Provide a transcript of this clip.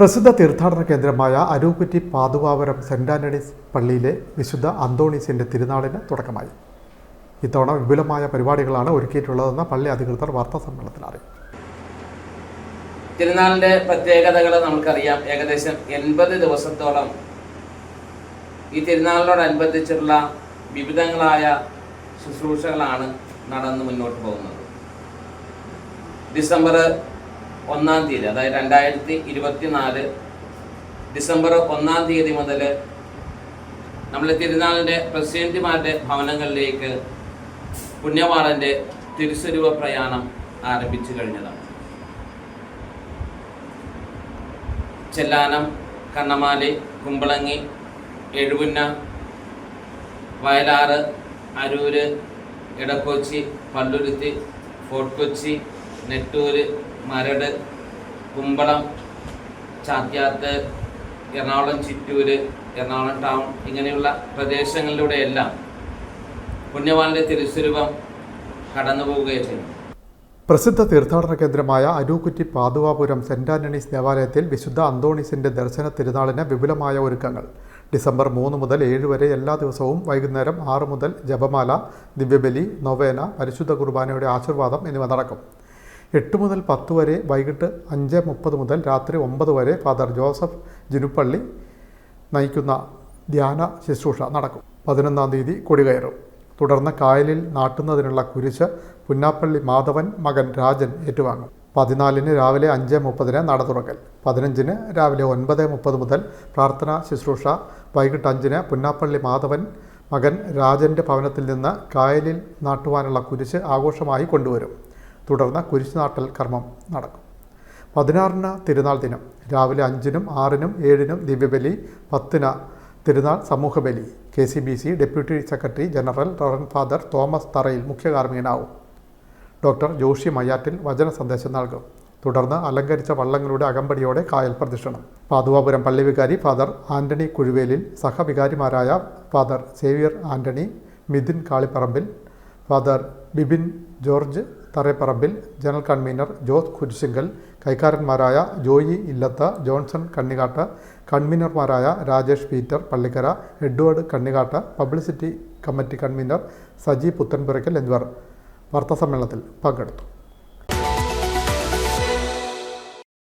പ്രസിദ്ധ തീർത്ഥാടന കേന്ദ്രമായ അരൂക്കുറ്റി പാതുവാവരം സെന്റ് ആന്റണീസ് പള്ളിയിലെ വിശുദ്ധ അന്തോണീസിന്റെ തിരുനാളിന് തുടക്കമായി. ഇത്തവണ വിപുലമായ പരിപാടികളാണ് ഒരുക്കിയിട്ടുള്ളതെന്ന് പള്ളി അധികൃതർ വാർത്താ സമ്മേളനത്തിൽ അറിയിച്ചു. തിരുനാളിന്റെ പ്രത്യേകതകൾ നമുക്കറിയാം. ഏകദേശം എൺപത് ദിവസത്തോളം ഈ തിരുനാളിനോടനുബന്ധിച്ചുള്ള വിവിധങ്ങളായ ശുശ്രൂഷകളാണ് നടന്ന് മുന്നോട്ട് പോകുന്നത്. ഡിസംബർ ഒന്നാം തീയതി അതായത് രണ്ടായിരത്തി ഇരുപത്തിനാല് ഡിസംബർ ഒന്നാം തീയതി മുതൽ നമ്മൾ തിരുനാളിന്റെ പ്രസിഡന്റുമാരുടെ ഭവനങ്ങളിലേക്ക് പുണ്യവാളന്റെ തിരുസ്വരൂപ പ്രയാണം ആരംഭിച്ചു കഴിഞ്ഞതാണ്. ചെല്ലാനം കണ്ണമാലി കുമ്പളങ്ങി എഴുപുന്ന വയലാറ് അരൂര് ഇടക്കൊച്ചി പള്ളുരുത്തി ഫോർട്ട് കൊച്ചി നെട്ടൂര് മരട് കുമ്പളം ചാത്യാത്ത് എറണാകുളം ചിറ്റൂര് എറണാകുളം ടൗൺ ഇങ്ങനെയുള്ള പ്രദേശങ്ങളിലൂടെയെല്ലാം പുണ്യവാളിന്റെ തിരുസ്വരൂപം കടന്നു പോവുകയും ചെയ്യും പ്രസിദ്ധ തീർത്ഥാടന കേന്ദ്രമായ അരൂക്കുറ്റി പാതുവാപുരം സെന്റ് ആന്റണീസ് ദേവാലയത്തിൽ വിശുദ്ധ അന്തോണീസിന്റെ ദർശന തിരുനാളിന് വിപുലമായ ഒരുക്കങ്ങൾ. ഡിസംബർ മൂന്ന് മുതൽ ഏഴ് വരെ എല്ലാ ദിവസവും വൈകുന്നേരം ആറ് മുതൽ ജപമാല ദിവ്യബലി നൊവേന പരിശുദ്ധ കുർബാനയുടെ ആശീർവാദം എന്നിവ നടക്കും. എട്ട് മുതൽ പത്ത് വരെ വൈകിട്ട് അഞ്ച് മുപ്പത് മുതൽ രാത്രി ഒമ്പത് വരെ ഫാദർ ജോസഫ് ജിനുപ്പള്ളി നയിക്കുന്ന ധ്യാന ശുശ്രൂഷ നടക്കും. പതിനൊന്നാം തീയതി കൊടികയറും. തുടർന്ന് കായലിൽ നാട്ടുന്നതിനുള്ള കുരിശ് പുന്നാപ്പള്ളി മാധവൻ മകൻ രാജൻ ഏറ്റുവാങ്ങും. പതിനാലിന് രാവിലെ അഞ്ച് മുപ്പതിന് നട തുറക്കൽ. പതിനഞ്ചിന് രാവിലെ ഒൻപത് മുപ്പത് മുതൽ പ്രാർത്ഥനാ ശുശ്രൂഷ. വൈകിട്ട് അഞ്ചിന് പുന്നാപ്പള്ളി മാധവൻ മകൻ രാജന്റെ ഭവനത്തിൽ നിന്ന് കായലിൽ നാട്ടുവാനുള്ള കുരിശ് ആഘോഷമായി കൊണ്ടുവരും. തുടർന്ന് കുരിശുനാട്ടൽ കർമ്മം നടക്കും. പതിനാറിന് തിരുനാൾ ദിനം രാവിലെ അഞ്ചിനും ആറിനും ഏഴിനും ദിവ്യബലി പത്തിന് തിരുനാൾ സമൂഹബലി. K C B C deputy secretary general reverend father Thomas Tharayil മുഖ്യ കാർമ്മികനാവും ഡോക്ടർ ജോഷി മയ്യാറ്റിൽ വചന സന്ദേശം നൽകും. തുടർന്ന് അലങ്കരിച്ച വള്ളങ്ങളുടെ അകമ്പടിയോടെ കായൽ പ്രദക്ഷിണം പാതുവാപുരം പള്ളി വികാരി father Antony Kuzhuvelil സഹവികാരിമാരായ father Xavier Antony Mithun Kalipparambil father Bibin George Thareparambil general convener Jose Kurisingal കൈക്കാരന്മാരായ Joy Illathu Johnson Kannikattu കൺവീനർമാരായ Rajesh Peter Pallikkara Edward Kannikattu publicity committee convener Saji Puthenpurakkal എന്നിവർ വാർത്താസമ്മേളനത്തിൽ പങ്കെടുത്തു.